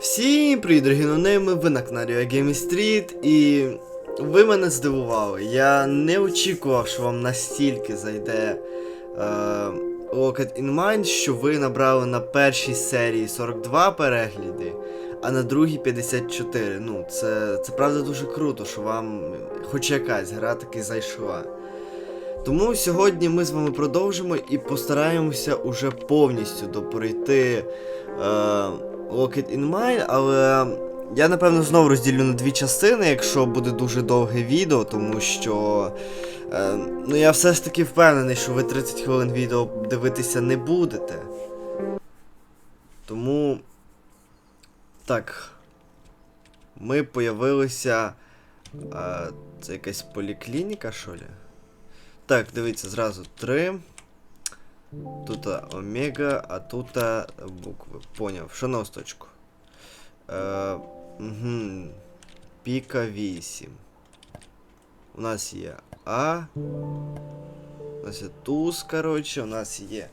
Всім привіт, дорогі нонейми, ви на каналі Gaming Street і ви мене здивували. Я не очікував, що вам настільки зайде е, Rocket in Mind, що ви набрали на першій серії 42 перегляди, а на другій 54. Ну, це, це правда дуже круто, що вам хоч якась гра таки зайшла. Тому сьогодні ми з вами продовжимо і постараємося уже повністю допройти. Е, Rocket in Mine, але я напевно знову розділю на дві частини, якщо буде дуже довге відео, тому що е, ну я все ж таки впевнений, що ви 30 хвилин відео дивитися не будете. Тому. Так. Ми появилися. А, це якась поліклініка, що ли? Так, дивіться, зразу три. Тут омега, а тут букви. Поняв. Що на осточку? Е, угу. Піка 8. У нас є А. У нас є туз, коротше, у нас є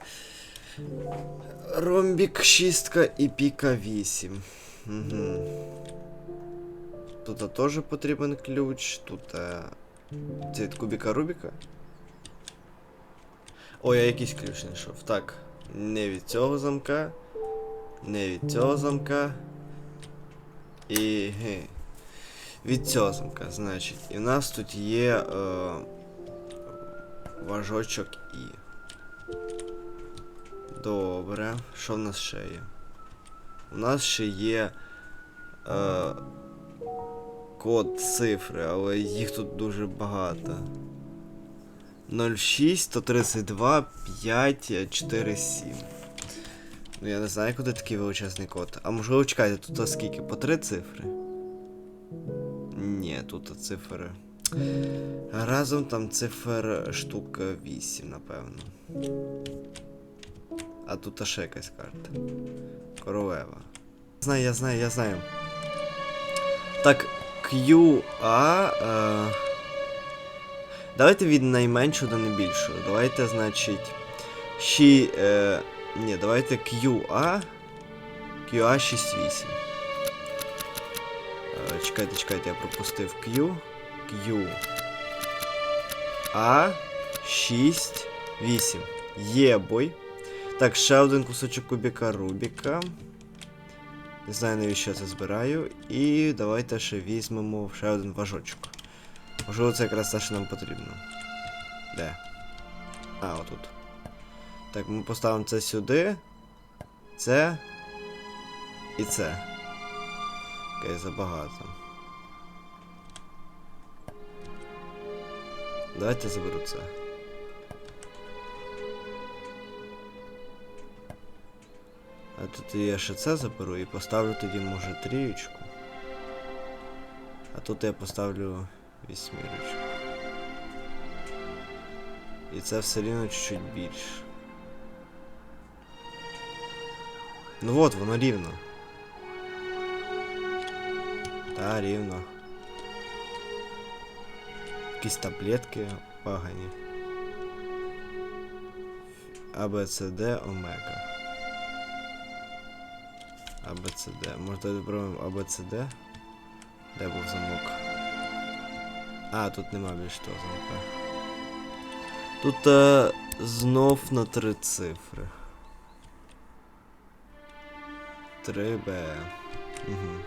ромбік 6 і піка 8. Угу. Тут теж потрібен ключ. Тут е, це від кубіка Рубіка. Ой, я якийсь ключ знайшов. Так. Не від цього замка. Не від цього замка. І. Від цього замка, значить. І в нас тут є. Е, важочок І. Добре. Що в нас ще є? У нас ще є. Е, код цифри, але їх тут дуже багато. 06 132 5 47. Ну я не знаю, куди такий величезний код. А можливо, чекайте, тут скільки? По три цифри? Ні, тут цифри. Разом там цифр штук 8, напевно. А тут ще якась карта. Королева. Знаю, я знаю, я знаю. Так, QA. Е... Давайте від найменшого до найбільшого. Давайте, значить. Ші. Е, ні, давайте QA. QA 68. Е, чекайте, чекайте, я пропустив Q. Q. А 6, 8. Є бой. Так, ще один кусочок кубіка Рубіка. Не знаю, навіщо я це збираю. І давайте ще візьмемо ще один важочок. Можливо, це якраз те, що нам потрібно. Де? А, отут. Так, ми поставимо це сюди. Це. І це. Окей, забагато. Давайте заберу це. А тут я ще це заберу і поставлю тоді, може, трієчку. А тут я поставлю вісьмірочку. І це все рівно чуть-чуть більше. Ну от, воно рівно. Та, рівно. Якісь таблетки погані. АБЦД Омега. АБЦД. Може добро АБЦД? Де був замок? А, тут нема більш того замка. Тут е, знов на три цифри. 3Б. Угу.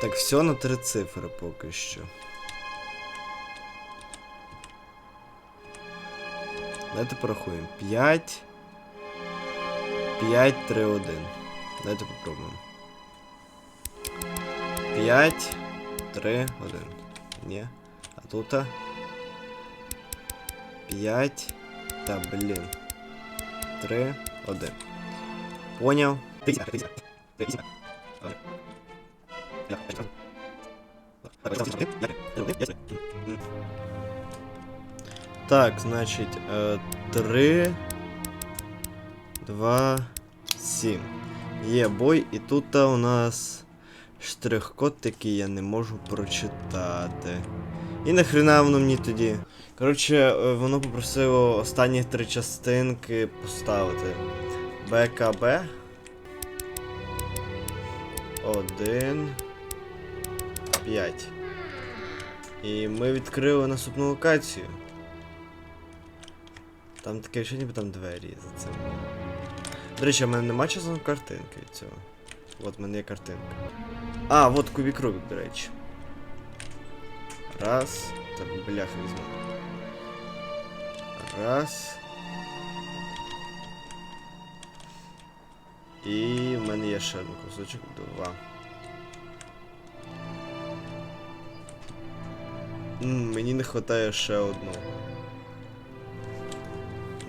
Так, все на три цифри поки що. Давайте порахуємо. 5. 5, 3, 1. Давайте попробуємо. 5. 3, 1. Ні. А тут. 5. Та блін. 3, 1. Поняв. Так, значить, 3, 2, 7. Є бой, і тут у нас штрих-код, який я не можу прочитати. І нахрена воно мені тоді. Коротше, е, воно попросило останні три частинки поставити. БКБ. один, п'ять. І ми відкрили наступну локацію. Там таке ще ніби там двері за цим. До речі, в мене нема часом картинки від цього. От в мене є картинка. А, от кубік Рубік, до речі. Раз. Так, бляха візьму. Раз. І в мене є ще один кусочок. Два. М, мені не вистачає ще одного.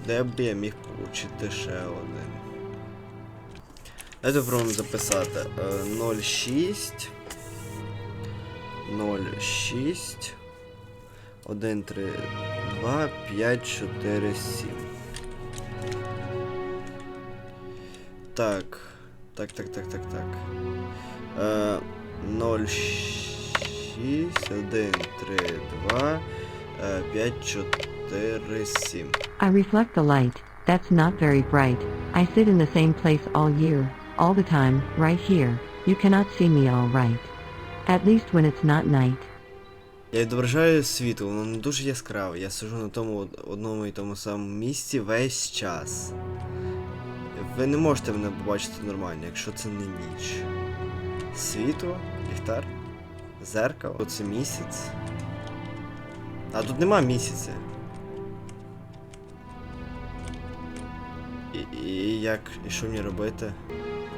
Де б я міг получити ще один? Давайте спробуємо записати. Е, 06. 06. 1, 3, 2, 5, 4, 7. Так. Так, так, так, так, так. Е, 06, 1, 3, 2, е, 5, 4, 7. I reflect the light, that's not very bright. I sit in the same place all year, All the time, right here. You cannot see me all right. At least when it's not night. Я відображаю світло, воно не дуже яскраве. Я сижу на тому одному і тому самому місці весь час. Ви не можете мене побачити нормально, якщо це не ніч. Світло, ліхтар, зеркало, оце місяць. А тут нема місяця. І, і як. І що мені робити?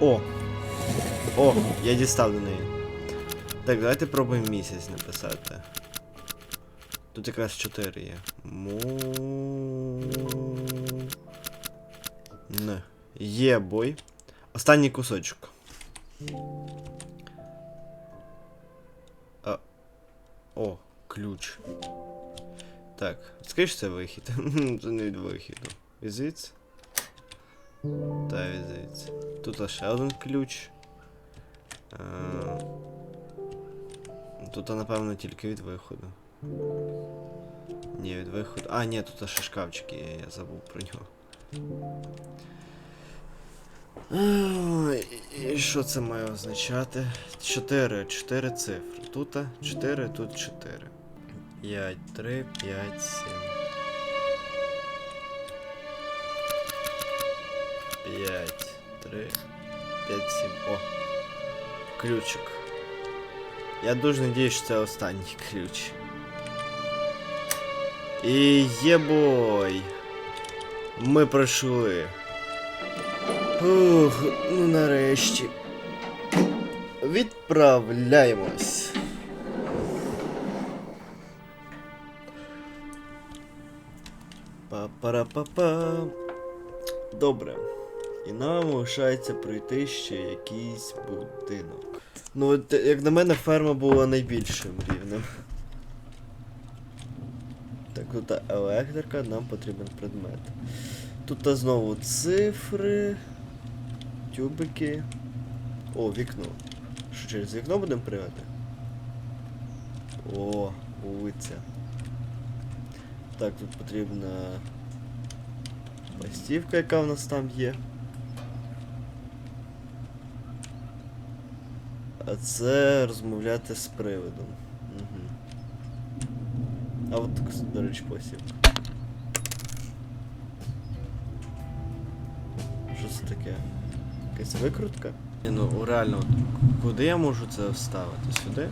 О! О! Я дістав до неї. Так, давайте пробуємо місяць написати. Тут якраз 4 є. Му. Не. Є бой. Останній кусочок. А. О, ключ. Так, скажи, це вихід. це не від вихіду. Звідси? Та звідси. Тут ще один ключ. Е, Тут, напевно, тільки від виходу. Ні, від виходу. А, ні, тут ще шкафчики є, я забув про нього. І що це має означати? 4, 4 цифри. Тут 4, тут 4. 5, 3, 5, 7. 5, 3, 5, 7. О! Ключик. Я дуже надіюсь, що це останній ключ. І єбой. Ми пройшли. Ух, ну нарешті. Відправляємось. Па-пара-па-па. Добре. І нам лишається пройти ще якийсь будинок. Ну, як на мене, ферма була найбільшим рівнем. Так, тут електрика, нам потрібен предмет. Тут знову цифри, тюбики. О, вікно. Що через вікно будемо пригати? О, вулиця. Так, тут потрібна пластівка, яка в нас там є. А це розмовляти з привидом. Угу. А от, до речі, пластівка. Що це таке? Якась викрутка? Ну реально, от куди я можу це вставити? Сюди?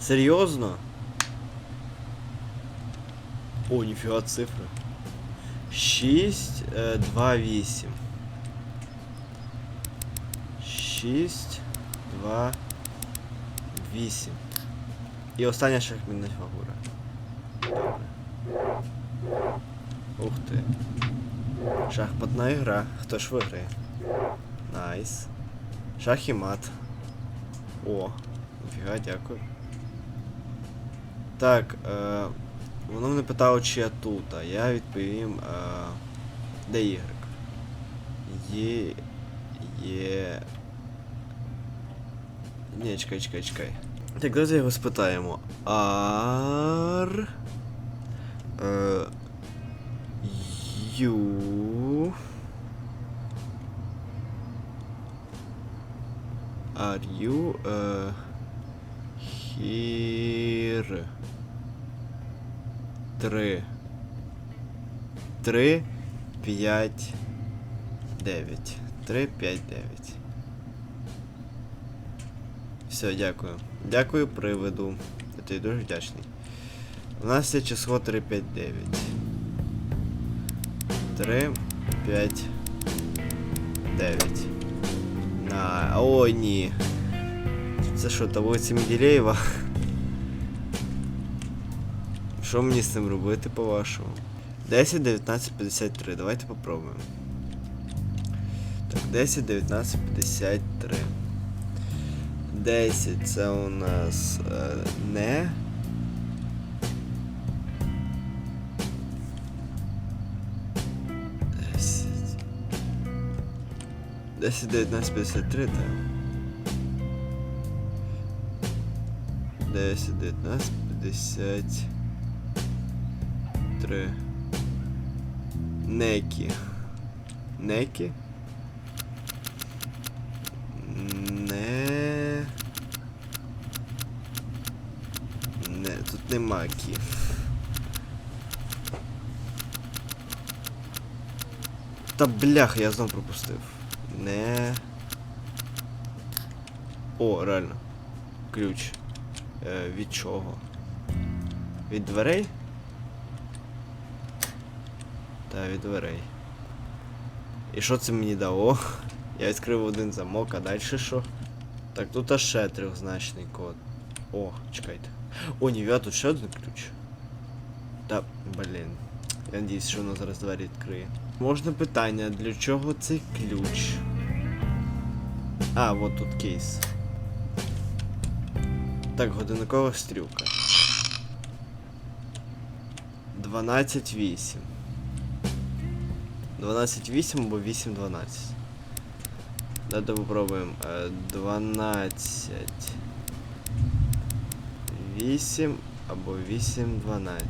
Серйозно? О, ніфіга цифри. 6, 2, 8. 6, 2, 8. І остання шахмітна фігура. Добре. Ух ти. Шахматна ігра. Хто ж виграє? Найс. Шах і мат. О, ніфіга, дякую. Так, е, воно мене питало, чи я тут, а я відповім. Е, де Y? Є. Є. Ні, чекай, чекай, чекай. Так, давайте його спитаємо. Ар. Е, Ю. Are you uh? Три. Три, п'ять, дев'ять. Три, п'ять, дев'ять. Все, дякую. Дякую приводу. Я тобі дуже вдячний. У нас є число 359. 3, 5, 9. На. О, ні. Це що, та вулиця Менделєєва? Що мені з цим робити, по-вашому? 10, 19, 53. Давайте попробуємо. Так, 10, 19, 53. 10 це у нас е, не. Десять. 10, 19, 53, так. 10, 19, 53. Некі. Некі? Не. Тут. Та блях, я знов пропустив. Не. О, реально. Ключ. Е, від чого? Від дверей? Та, від дверей. І що це мені дало? Я відкрив один замок, а далі що? Так, тут аж ще трьохзначний код. О, чекайте. О, а тут ще один ключ. Та, блін. Я надіюсь, що воно зараз двері відкриє. Можна питання, для чого цей ключ? А, от тут кейс. Так, годинникова стрілка. 12.8. 12.8 або 8.12. Давайте попробуємо. Е, 12. 8 або 8.12.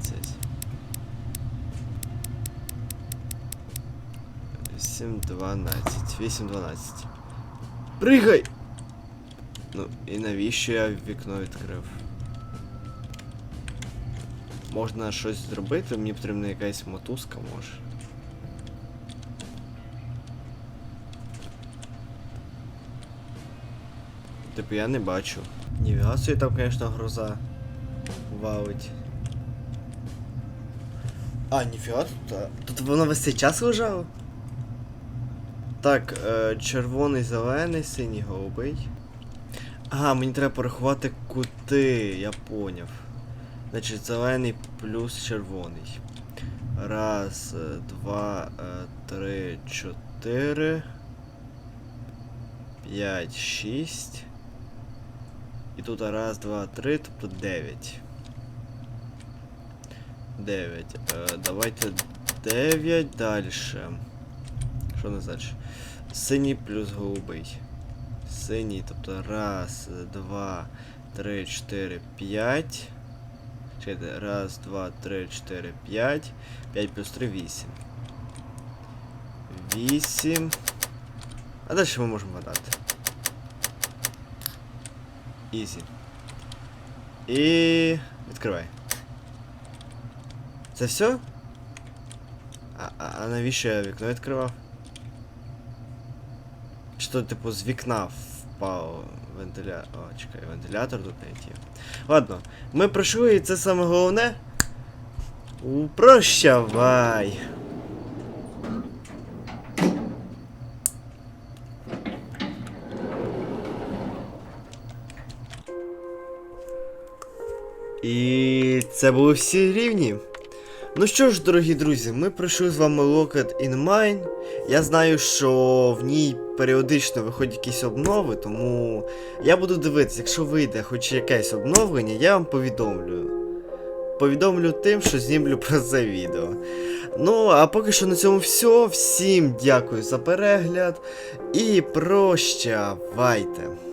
8.12. 8.12. Пригай! Ну, і навіщо я вікно відкрив? Можна щось зробити, мені потрібна якась мотузка може. Типу я не бачу. Навігацію там, звісно, гроза валить. А, ніфіга тут. Тут воно весь цей час лежало? Так, е, червоний, зелений, синій, голубий. Ага, мені треба порахувати кути, я поняв. Значить, зелений плюс червоний. Раз, е, два, е, три, чотири. П'ять, шість. І тут раз, два, три, тобто дев'ять. Дев'ять. Е, давайте дев'ять далі. Що у нас далі? Синій плюс голубий. Синій, тобто раз, два, три, чотири, п'ять. Чекайте, раз, два, три, чотири, п'ять. П'ять плюс три, вісім. Вісім. А далі ми можемо гадати. Ізі. І. Відкривай. Це все? А, а, навіщо я вікно відкривав? Що, типу, з вікна впав вентилятор. О, чекай, вентилятор тут навіть є. Ладно, ми пройшли, і це саме головне. У, Прощавай! І це були всі рівні. Ну що ж, дорогі друзі, ми пройшли з вами Locked in Mine. Я знаю, що в ній періодично виходять якісь обнови, тому я буду дивитися, якщо вийде хоч якесь обновлення, я вам повідомлю. Повідомлю тим, що знімлю про це відео. Ну, а поки що на цьому все. Всім дякую за перегляд і прощавайте.